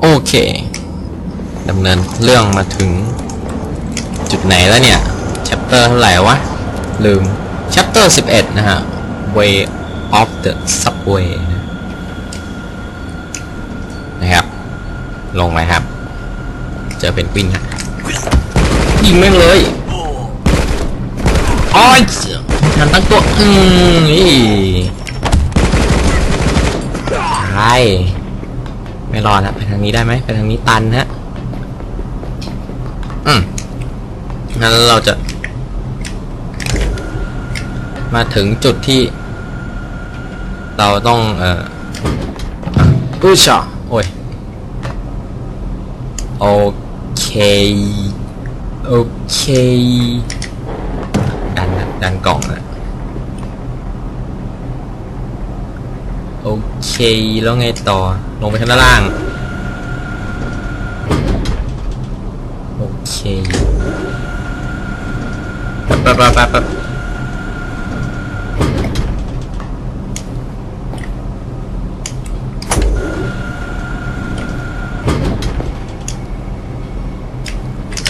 โอเคดำเนินเรื่องมาถึง จุดไหนแล้วเนี่ย chapter เท่าไหร่วะ ลืม chapter 11 นะฮะ way of the subway นะนะครับ ลงไปครับ เจอเป็นกวินฮะยิงแม่งเลยอ้อยทันตั้งตัว อืมนี่ใช่ ไม่รอดนะไปทางนี้ได้ไหมไปทางนี้ตันฮะอืมงั้นเราจะ มาถึงจุดที่ เราต้อง เอ่ออุ้ยชอโอ้ยโอเค โอเค ดันนะดันกล่องนะ โอเค แล้วไงต่อ ลงไปข้างล่าง โอเคป๊บป๊บป๊บป๊บแป๊บ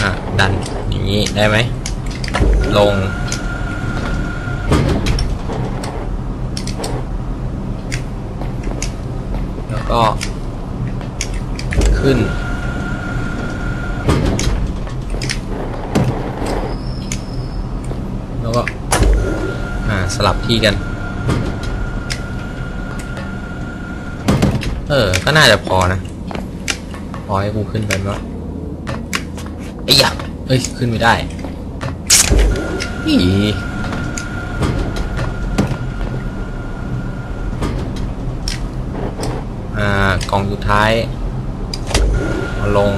อะดันอย่างนี้ได้ไหม ลง แล้ว ก็ ขึ้น แล้วก็สลับที่กัน เออ ก็น่าจะพอนะ พอให้กูขึ้นไปไหมวไอ้ยะเอ้ย ขึ้นไม่ได้อีอ่า กล่องสุดท้ายเอาลง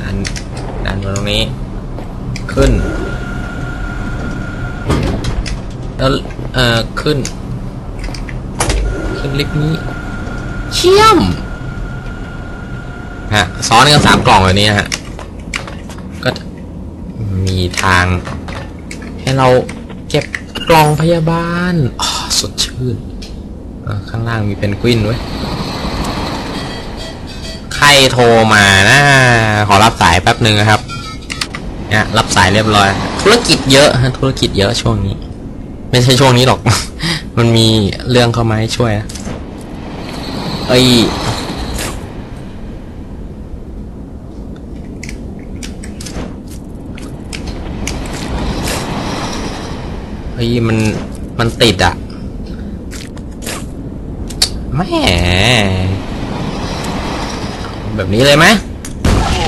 ดันดันมาตรงนี้ ขึ้น แล้วเอ่อขึ้น ขึ้นลิฟต์นี้ เชี่ยมฮะซ้อนกันสามกล่องแบบนี้ฮะ ก็มีทาง ให้เราเก็บกล่องพยาบาลอ๋อสดชื่น ข้างล่างมีเป็นกวินไว้ยใครโทรมานะ ขอรับสายแป๊บหนึ่งนะครับเนี่ยรับสายเรียบร้อย ธุรกิจเยอะฮะธุรกิจเยอะช่วงนี้ ไม่ใช่ช่วงนี้หรอก มันมีเรื่องเข้ามาให้ช่วยนะเอ้ยเฮ้ยมันมันติดอะ แม่แบบนี้เลยไหม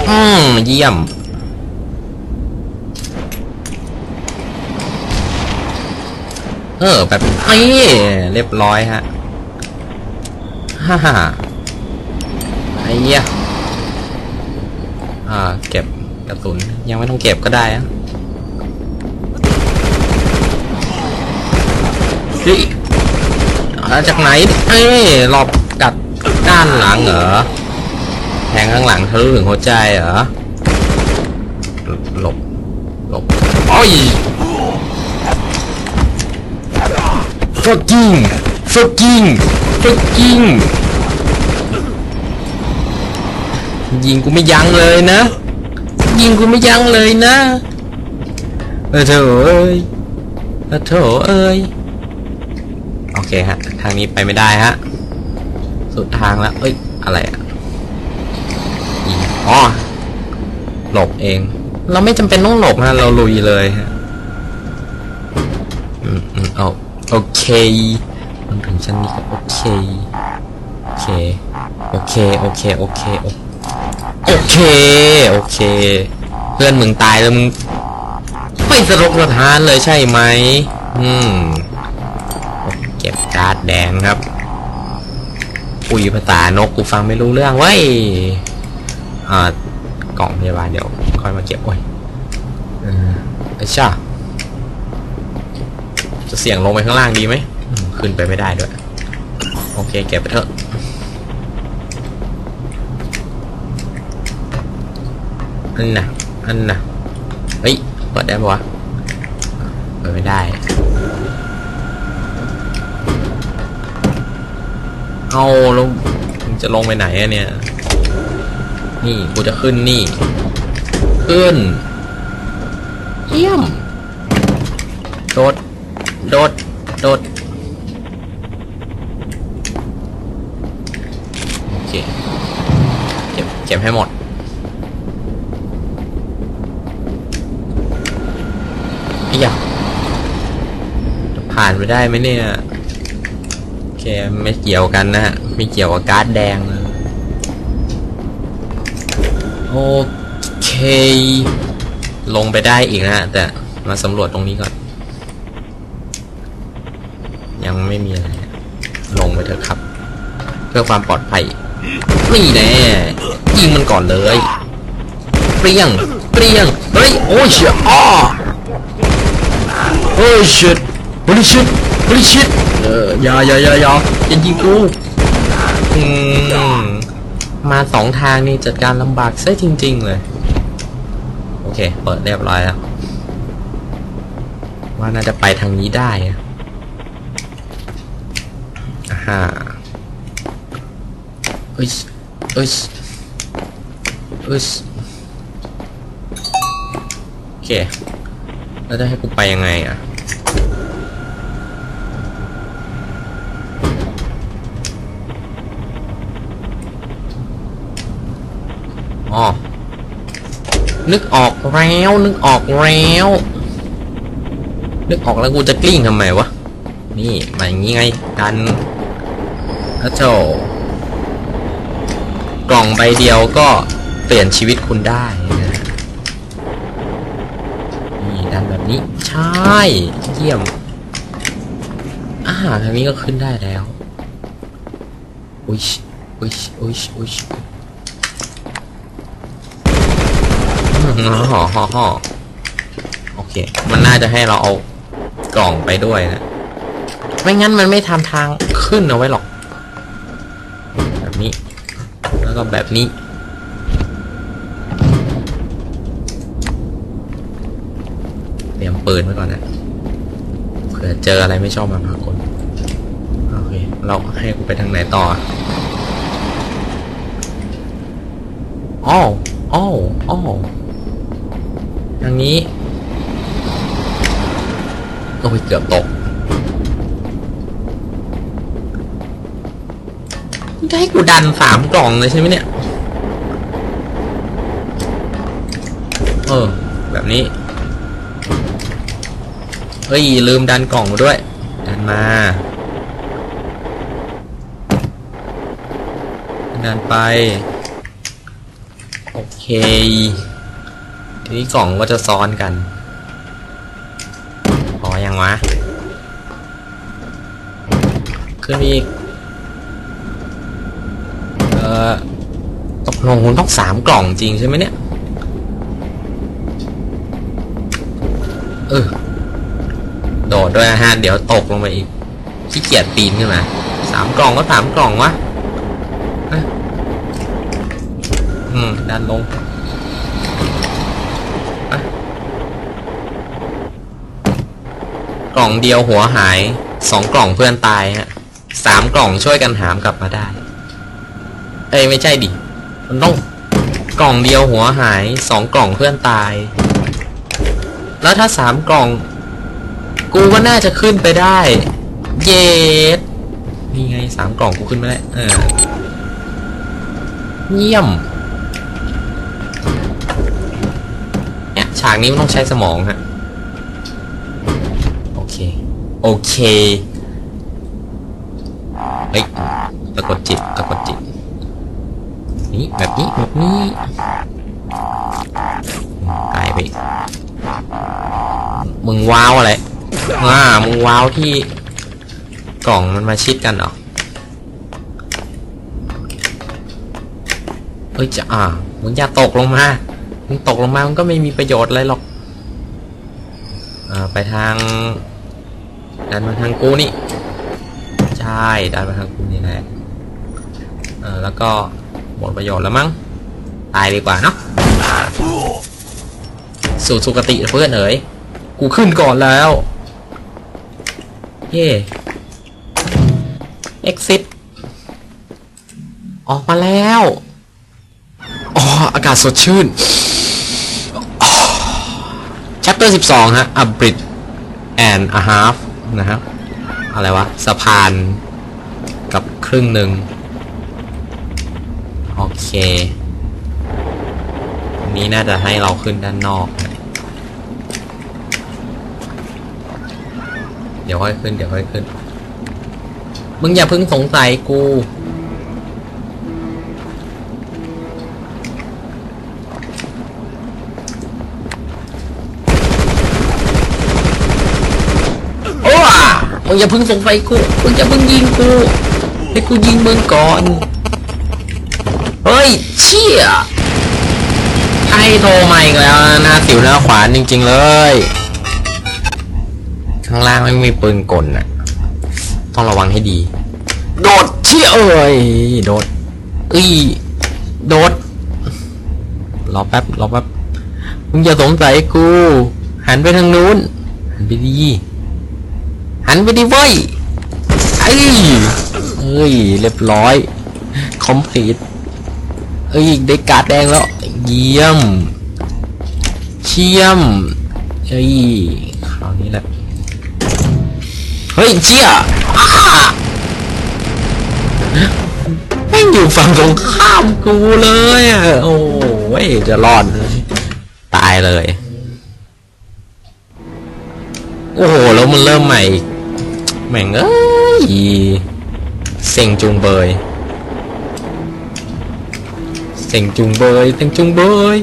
อืมเยี่ยม เออ แบบนี้เรียบร้อยฮะ ฮ่าฮ่าไอ้เหี้ยอ่า เก็บกระสุน ยังไม่ต้องเก็บก็ได้อะเฮ้ย มาจากไหนเอ้ยหลบกัดด้านหลังเหรอแทงข้างหลังทะลุถึงหัวใจเหรอหลบหลบโอ้ย fucking fucking fucking ยิงกูไม่ยั้งเลยนะ ยิงกูไม่ยั้งเลยนะเออโถเอ้ยเออโถเอ้ย อเคฮะ ทางนี้ไปไม่ได้ฮะ สุดทางแล้ว เอ้ย อะไรอะอ๋อ หลบเอง เราไม่จำเป็นต้องหลบฮะ เราลุยเลยฮะ อืมอืมเอาโอเค มันถึงชั้นนี้ก็โอเค โอเค โอเค โอเค โอเค โอเค โอเค เพื่อนมึงตายแล้วมึงไม่สะทกสะท้านเลยใช่ไหม อืม การ์ดแดงครับคุยภาษานกกูฟังไม่รู้เรื่องเว้ยอ่ากล่องพยาบาลเดี๋ยวค่อยมาเก็บโอ้ยไอ้ช่าจะเสี่ยงลงไปข้างล่างดีไหมอืมขึ้นไปไม่ได้ด้วย โอเคเก็บไปเถอะอันน่ะอันน่ะเฮ้ยเปิดได้ปะวะเปิดไม่ได้ เอาแล้วจะลงไปไหนอะเนี่ย นี่กูจะขึ้นนี่ ขึ้น เยี่ยม โดด โดด โดด โอเค เก็บ เก็บให้หมดเอียจะผ่านไปได้ไหมเนี่ย ไม่เกี่ยวกันนะฮะ ไม่เกี่ยวกับการ์ดแดงนะโอเค ลงไปได้อีกนะฮะ แต่มาสำรวจตรงนี้ก่อน ยังไม่มีอะไร ลงไปเถอะครับ เพื่อความปลอดภัย นี่แน่ยิงมันก่อนเลยเปรี้ยงเปรี้ยงเฮ้ยโอ้ยเชียอ้อเฮ้ย shit holy shit holy shit เอออย่าอย่าอย่าอย่าอย่ายิงกูอืมมาสองทางนี่จัดการลำบากซะจริง ๆ เลย โอเค เปิดเรียบร้อยแล้ว ว่าน่าจะไปทางนี้ได้อะอ่าฮะเอ้ยเอ้ยเอ้ยโอเค แล้วจะให้กูไปยังไงอะ อ๋อ นึกออกแล้วนึกออกแล้ว นึกออกแล้วกูจะกลิ้งทำไมวะ นี่มาอย่างงี้ไงกันแล้วโจกล่องใบเดียวก็เปลี่ยนชีวิตคุณได้นะนี่ดันแบบนี้ ใช่ เยี่ยม อาหารทางนี้ก็ขึ้นได้แล้ว อุ้ยอุ้ยอุ้ยอุ้ย ห่อห่อห่อห่อโอเค มันน่าจะให้เราเอากล่องไปด้วยนะ ไม่งั้นมันไม่ทำทางขึ้นเอาไว้หรอก แบบนี้ แล้วก็แบบนี้ เตรียมปืนไว้ก่อนนะเผื่อเจออะไรไม่ชอบมาพากลโอเค เราให้กูไปทางไหนต่ออ้ออ้ออ้อ ทางนี้โอ้ยเกือบตกจะให้กูดันสามกล่องเลยใช่ไหมเนี่ย เออ แบบนี้ เฮ้ย ลืมดันกล่องมาด้วย ดันมา ดันไป โอเค ทีนี้กล่องก็จะซ้อนกันพอยังวะ ขึ้นอีก เอ่อตกลงคุณต้องสามกล่องจริงใช่ไหมเนี่ย เออ โดดด้วยฮะ เดี๋ยวตกลงไปอีกขี้เกียจปีนขึ้นมาสามกล่องก็สามกล่องวะเอ้ยอืม ดันลง กล่องเดียวหัวหายสองกล่องเพื่อนตายฮะสามกล่องช่วยกันหามกลับมาได้ เอ้ยไม่ใช่ดิมันต้องกล่องเดียวหัวหายสองกล่องเพื่อนตาย แล้วถ้าสามกล่อง กูก็น่าจะขึ้นไปได้ เย็ดนี่ไงสามกล่องกูขึ้นไม่ได้เออเยี่ยมเนี่ยฉากนี้มันต้องใช้สมองฮะ โอเคเฮ้ยตะกดจิตตะกดจิต นี่แบบนี้แบบนี้ตายไปมึงว้าวอะไรอ่ามึงว้าวที่กล่องมันมาชิดกันเหรอเฮ้ยจะอ่ามึงอย่าตกลงมา มึงตกลงมา มันก็ไม่มีประโยชน์อะไรหรอก อ่า ไปทาง ดันมาทางกูนี่ ใช่ ดันมาทางกูนี่แหละเออแล้วก็หมดประโยชน์แล้วมั้ง ตายดีกว่าเนาะสู่สุคติเพื่อนเอ๋ย กูขึ้นก่อนแล้ว เย่ exit ออกมาแล้ว อ๋อ อากาศสดชื่น chapter 12 ฮะ a bridge and a half นะครับอะไรวะสะพานกับครึ่งหนึ่งโอเคอันนี้น่าจะให้เราขึ้นด้านนอก เดี๋ยวค่อยขึ้น เดี๋ยวค่อยขึ้น มึงอย่าเพิ่งสงสัยกู โอ้อะ มึงอย่าพิ่งส่งสัยกู มึงอย่าพิ่งยิงกู ให้กูยิงมึงก่อน เฮ้ย เชี่ยไอ้โทรมาอีกแล้วหน้าสิวหน้าขวานจริง ๆ เลย ข้างล่างไม่มีปืนกลน่ะ ต้องระวังให้ดี โดดเชี่ยเอ้ย โดดอ้ยโดด รอแป๊บ รอแป๊บ มึงอย่าสงสัยกู หันไปทางนู้น หันไปดี หันไปดิเว้ยไอ้ยเอ้ย เรียบร้อย คอมพลีทเอ้ย ได้การ์ดแดงแล้ว เยี่ยม เชี่ยม เอ้ย คราวนี้แหละ เฮ้ย เชี่ยอ้าแม่งอยู่ฝั่งตรงข้ามกูเลยอะ โอ้ย จะรอด ตายเลย โอ้โห แล้วมันเริ่มใหม่อีก แม่งเอ้ยเซ็งจุงเบยเซ็งจุงเบยเซ็งจุงเบย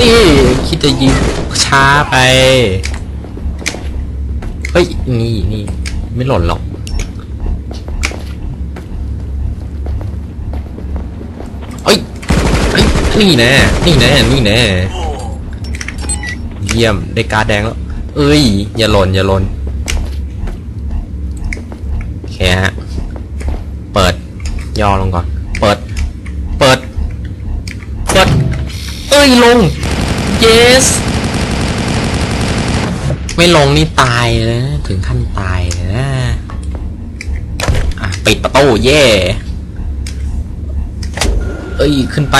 นี่คิดจะยิงช้าไป เฮ้ย นี่นี่ไม่หล่นหรอก เอ้ยเอ้ยนี่แน่ นี่แน่ นี่แน่ เยี่ยมได้การ์ดแดงแล้ว เอ้ย อย่าหล่นอย่าหล่นโอเคฮะ เปิด ย่อลงก่อน เปิด เปิด เปิด เอ้ย ลง yes ไม่ลงนี่ตายเลยนะถึงขั้นตายเลยนะอะปิดประตูเย่ เอ้ย ขึ้นไป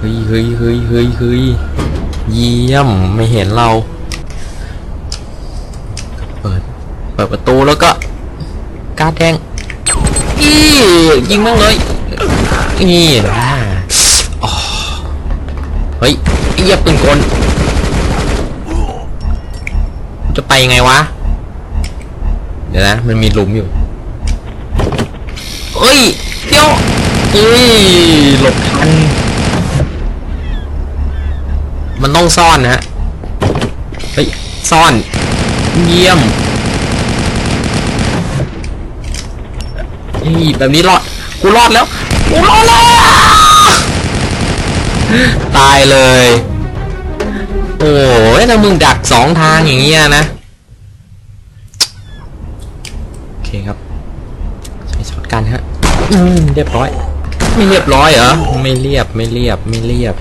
เฮ้ยเฮ้ยเฮ้ยเฮ้ยเฮ้ยเยี่ยมไม่เห็นเรา เปิด เปิดประตูแล้วก็การแดงอียิงมั่งเลยนี่นะอ๋อเฮ้ยเหี้ยปืนกลจะไปยังไงวะ เดี๋ยวนะ มันมีหลุมอยู่เอ้ยเดี๋ยวเอ้ยหลบทัน มันต้องซ่อนนะฮะเฮ้ยซ่อน เยี่ยมนี่แบบนี้รอด กูรอดแล้ว กูรอดแล้ว ตายเลย โอ้ยถ้ามึงดักสองทางอย่างเงี้ยนะ โอเคครับ ใช้ช็อตกันฮะ อืมเรียบร้อย ไม่เรียบร้อยเหรอ ไม่เรียบ ไม่เรียบ ไม่เรียบ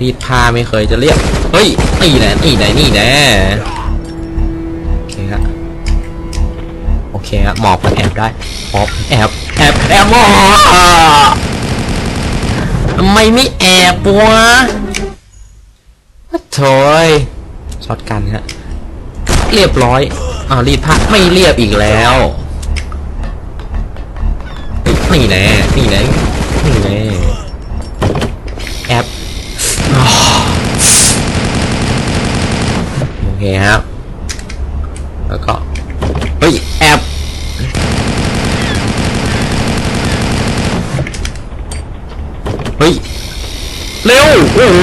รีดผ้าไม่เคยจะเรียบเฮ้ยนี่แหละนี่แหละนี่แหละโอเคฮะโอเคฮะหมอบมันแอบได้หมอบแอบแอบแอบหมอบทำไมไม่แอบวะโถยช็อตกันฮะเรียบร้อยอ้าวรีดผ้าไม่เรียบอีกแล้วนี่แน่นี่แน่นี่แน่แเคครับ แล้วก็เฮ้ยแอบเฮ้ย เร็ว โอ้โห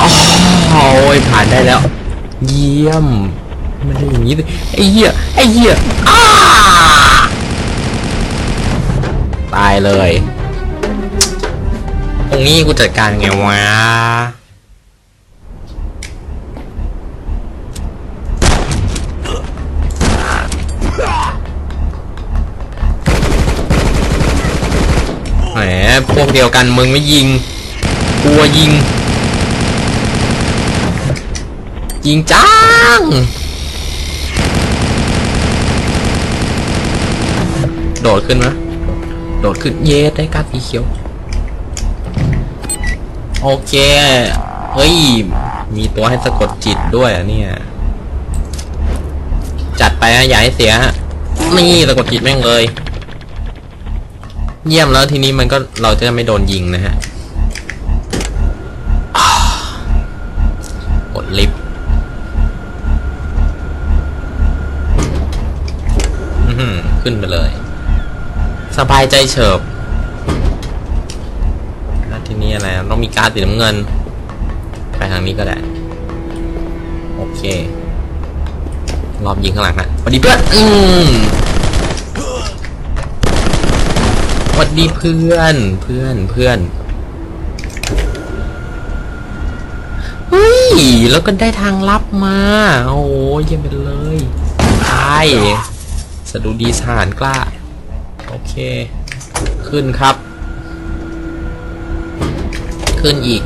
อ๋อโอ้ยผ่านได้แล้ว เยี่ยม มันได้อย่างนี้เลยไอ้เหี้ย ไอ้เหี้ยอ้าตายเลย ตรงนี้กูจัดการไงวะ วกเดียวกันมึงไม่ยิงกลัวยิง ยิงจ้างโดดขึ้นไหมโดดขึ้นเยสได้การสีเขียว โอเค เฮ้ย มีตัวให้สะกดจิตด้วยอะเนี่ย จัดไปนะอย่าให้เสียฮะนี่สะกดจิตแม่งเลย เยี่ยมแล้วทีนี้มันก็เราจะไม่โดนยิงนะฮะอ่ากดลิฟต์อื้อหือขึ้นไปเลย สบายใจเฉิบทีนี้อะไร ต้องมีการดสีน้ำเงิน ไปทางนี้ก็ได้ โอเค รอบยิงข้างหลังฮะสวัสดีเพื่อน อืมส วัสดีเพื่อน เพื่อนเพื่อนเฮ้ย แล้วก็ได้ทางลับมา โอ้ยเยี่ยมไปเลยใช่สะดุดีสหารกล้า โอเค ขึ้นครับ ขึ้นอีก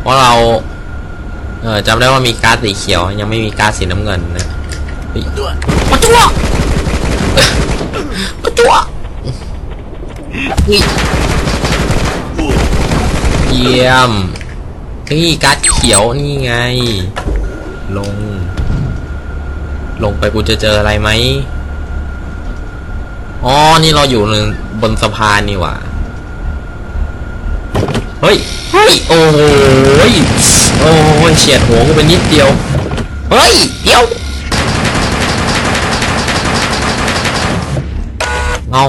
เพราะเรา เออจำได้ว่ามีการ์ดสีเขียว ยังไม่มีการ์ดสีน้ำเงินนะเฮ้ยมาจั่วมาจั่ว เยเยี่ยม นี่การ์ดเขียวนี่ไง ลง ลงไปกูจะเจออะไรไหมอ๋อ นี่เราอยู่บนสะพานนี่หว่า เฮ้ย เฮ้ย โอ้โหยโอ้ยเฉียดหัวกูไปนิดเดียว เฮ้ย เดี๋ยว เอา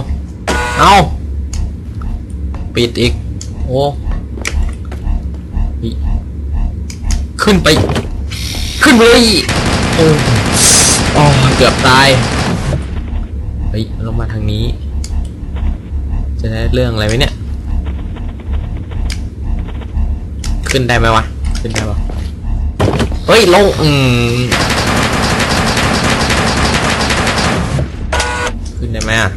เอา ปิดอีก โอ้ขึ้นไป ขึ้นไปเลยโอ้โอ้เกือบตายเฮ้ยลงมาทางนี้ จะได้เรื่องอะไรไหมเนี่ย ขึ้นได้ไหมวะ ขึ้นได้ปะเฮ้ย ลง อืม ขึ้นได้ไหมอะ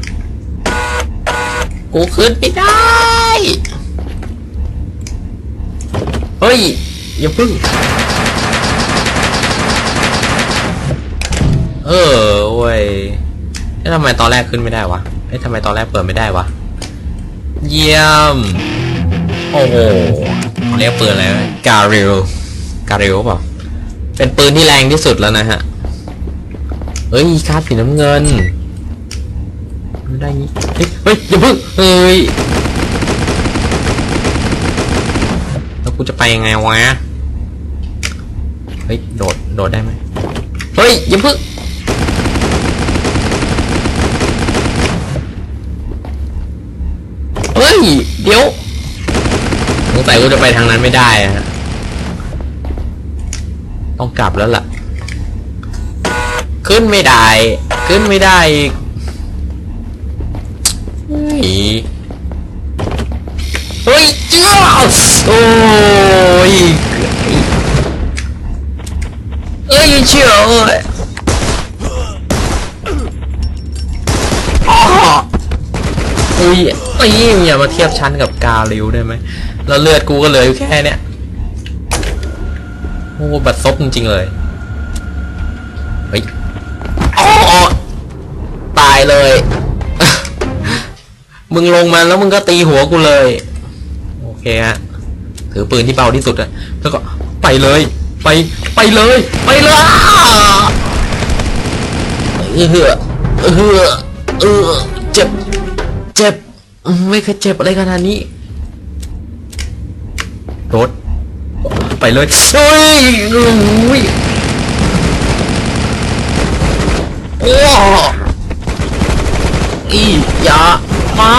กูขึ้นไม่ได้ เฮ้ย อย่าพึ่ง เออเว้ยแล้วทำไมตอนแรกขึ้นไม่ได้วะเอ้ยทำไมตอนแรกเปิดไม่ได้วะ เยี่ยม โอ้โห เรียกปืนอะไรการิลการิลเปล่า เป็นปืนที่แรงที่สุดแล้วนะฮะเฮ้ยคาดสีน้ำเงิน ไม่ได้งี้ เฮ้ยเฮ้ยอย่าเพิ่งเฮ้ย แล้ว กูจะไปยังไงวะ เฮ้ย โดด โดดได้ไหมเฮ้ย อย่าพิ่งเฮ้ย เดี๋ยวสงสัยกูจะไปทางนั้นไม่ได้ฮะ ต้องกลับแล้วล่ะ ขึ้นไม่ได้ ขึ้นไม่ได้อีกเฮ้ยเฮ้ย เจ้าโอ้ยเอ้ยเชื่อเอ้ยอ้อเฮ้ยเอ้ยอย่ามาเทียบชั้นกับกาลิวได้ไหมแล้วเลือดกูก็เหลืออยู่แค่เนี้ยโอ้บัดซบจริงๆเลยเฮ้ยตายเลย มึงลงมาแล้วมึงก็ตีหัวกูเลย เคฮะถือปืนที่เบาที่สุดอะแล้วก็ไปเลย ไปไปเลย ไปเลยเออเออเออเออเจ็บ เจ็บ ไม่เคยเจ็บอะไรขนาดนี้รถไปเลยเฮ้ยอุ้ยโอ้อีอย่ามา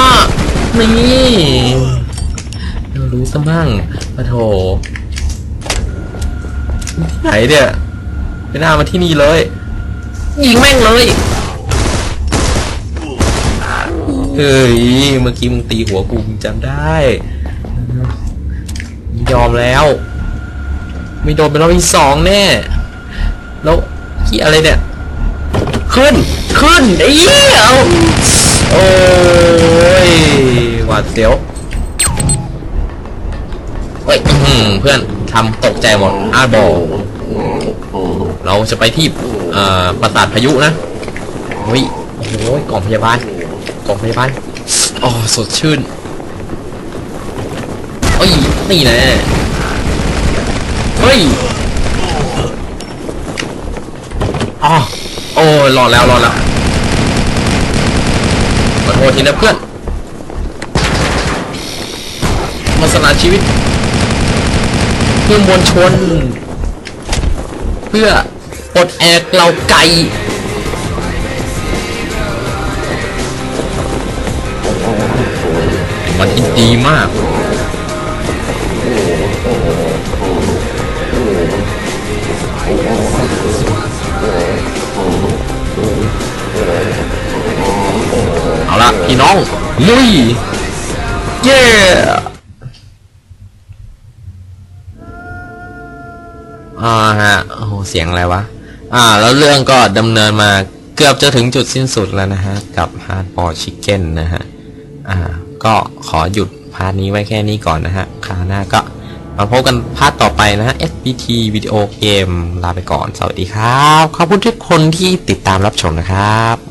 นี่ รู้ซะมั่งปะโถที่ไหนเนี่ยไปหน้ามาที่นี่เลย ยิงแม่งเลยเฮ้ยเมื่อกี้มึงตีหัวกูมึงจำได้ยอมแล้ว ไม่โดนเป็นรอบที่สองแน่ แล้วที่อะไรเนี่ย ขึ้น ขึ้นไอ้เหี้ยโอ้ยหวาดเสียว ฮ้ยอื้อหือเพื่อนทำตกใจหมดอาร์บอลจะไปที่เอ่อปราสาทพายุนะโอ้ยโอ้โหกล่องพยาบาลกล่องพยาบาลอ๋อสดชื่นเอ้ยนี่แน่เฮ้ยอ๋อโอ้ยรอดแล้วรอดแล้วขอโทษทีนะเพื่อนมาสละชีวิตเพื่อมวลชน เพื่อปลดแอกเราไก่มันดีมากเอาละพี่น้องลุยเย้ อ่าฮะโอ้โหเสียงอะไรวะ อ่า แล้วเรื่องก็ดำเนินมาเกือบจะถึงจุดสิ้นสุดแล้วนะฮะ กับฮาร์ดบอชิคเก้นนะฮะ อ่า ก็ขอหยุดพาร์ทนี้ไว้แค่นี้ก่อนนะฮะคราวหน้าก็มาพบกันพาร์ทต่อไปนะฮะ FPT วิดีโอเกมลาไปก่อน สวัสดีครับ ขอบคุณทุกคนที่ติดตามรับชมนะครับ